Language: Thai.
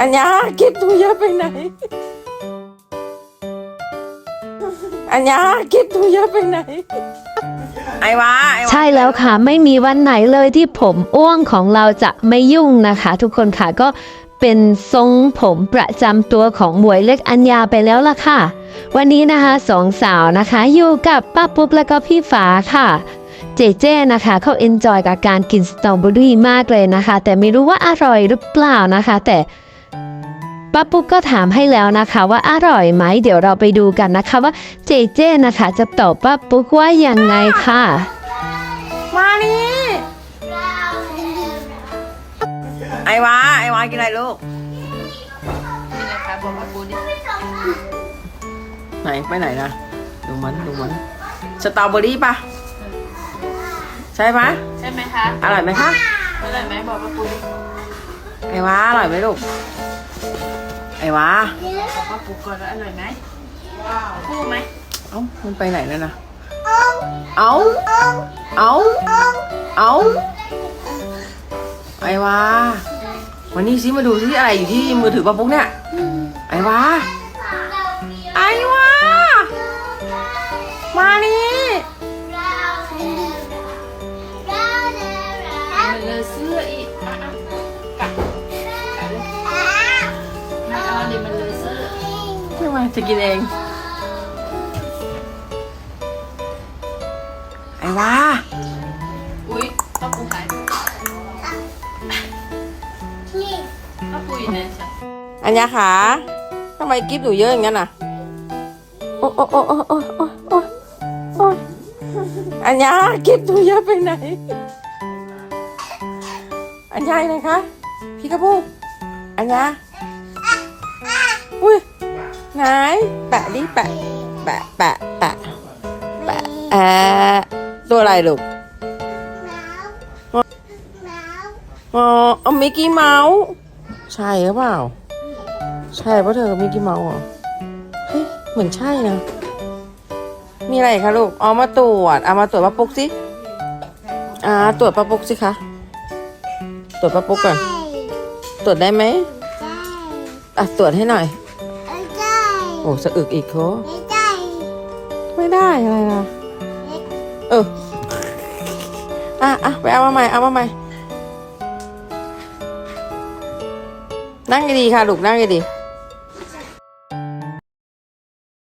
อัญญาเก็บตัวเยอะไปไหน อัญญาเก็บตัวเยอะไปไหน ไอ้วะไอ้วะใช่แล้วค่ะ ไม่มีวันไหนเลยที่ผมอ้วงของเราจะไม่ยุ่งนะคะ ทุกคนค่ะก็เป็นทรงผมประจำตัวของหมวยเล็กอัญญาไปแล้วล่ะค่ะ วันนี้นะคะสองสาวนะคะ อยู่กับป้าปุ๊บแล้วก็พี่ฟ้าค่ะ เจเจนะคะเขาเอนจอยกับการกินสตรอเบอรี่มากเลยนะคะ แต่ไม่รู้ว่าอร่อยหรือเปล่านะคะ แต่ป้าปุ๊กก็ถามให้แล้วนะคะว่าอร่อยไหมเดี๋ยวเราไปดูกันนะคะว่าเจเจนะคะจะตอบป้าปุ๊กว่ายังไงค่ะ มานี่ไอ้วะไอ้วะกินอะไรลูกนะคะบอกมาปูดิไหนไปไหนนะดูมันดูมันสตรอเบอรี่ปะ ใช่ปะใช่ไหมคะอร่อยไหมคะอร่อยไหมบอกมาปูดิไอ้วะอร่อยไหมลูกไอ้วะบอกมาปูก่อนแล้วอร่อยไหมปูไหมเอ้ามันไปไหนแล้วนะเอาเอาเอาเอาไอ้วะวันนี้ซิมาดูที่อะไรอยู่ที่มือถือป้าปุ๊กเนี่ยไอ้วะ เสื้ออีกอะกะกะเลยไม่เอาเดี๋ยวมันเลยเสื้อไม่มาจะกินเองไอ้วาอุ้ยป้าปูหายป้าปูอยู่ไหนจ๊ะอันยาขาทำไมกิฟหนูเยอะอย่างนั้นอะโอ้โอ้โอ้โอ้โอ้โอ้โอ้อันยากิฟหนูเยอะไปไหน อัญญาอยู่ไหนคะพี่กระพูอัญญาอุ้ยไหนแปะดิแปะแปะแปะแปะแปะแอะตัวอะไรลูกอ๋อเอามิกกี้เมาส์ใช่หรือเปล่า ใช่เพราะเธอมิกกี้เมาส์เหรอเฮ้ยเหมือนใช่นะมีอะไรอีกคะลูกเอามาตรวจเอามาตรวจป้าปุ๊กสิอ่าตรวจป้าปุ๊กสิคะ ตรวจป้าปุ๊กก่อน ตรวจได้ไหมอะตรวจให้หน่อย โอ้สะอึกอีกโคไม่ได้อะไรนะเออ อะอะไปเอามาใหม่ เอามาใหม่ นั่งดีๆค่ะ ลูก นั่งดีๆ